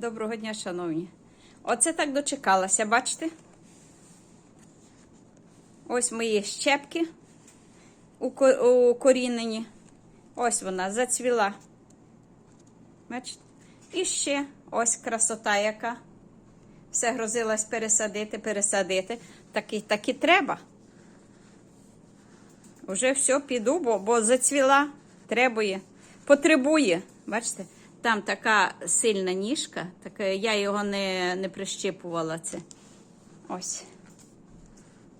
Доброго дня, шановні. Оце так дочекалася, бачите? Ось мої щепки укорінені. Ось вона зацвіла. Бачите? І ще ось красота яка. Все грозилась пересадити, пересадити. Так і, так і треба. Уже все піду, бо, бо зацвіла, требує, потребує. Бачите, там така сильна ніжка, така, я його не, не прищипувала це. Ось.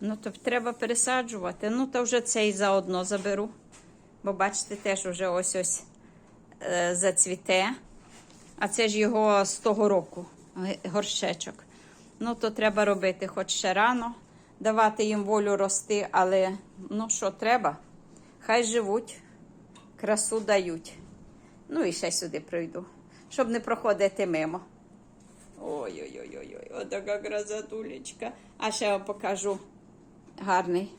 Ну, то треба пересаджувати. Ну, то вже цей заодно заберу. Бо бачите, теж вже ось ось е, зацвіте. А це ж його з того року г- горщечок. Ну, то треба робити хоч ще рано, давати їм волю рости, але ну що треба? Хай живуть, красу дають. Ну і ще сюди прийду, щоб не проходити мимо. Ой-ой-ой, ой отака красотулечка. А ще вам покажу гарний.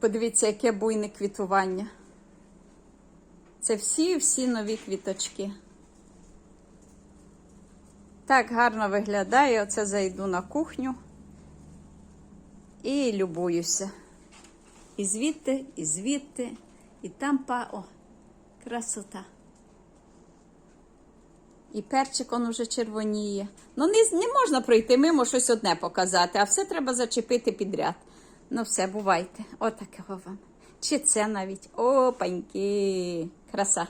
Подивіться, яке буйне квітування. Це всі-всі нові квіточки. Так гарно виглядає. Оце зайду на кухню і любуюся. І звідти, і звідти, і там па. О, красота. І перчик он уже червоніє. Ну, не, не можна пройти мимо щось одне показати, а все треба зачепити підряд. Ну, все, бувайте. Отакого вам. Чи це навіть. Опаньки. Краса.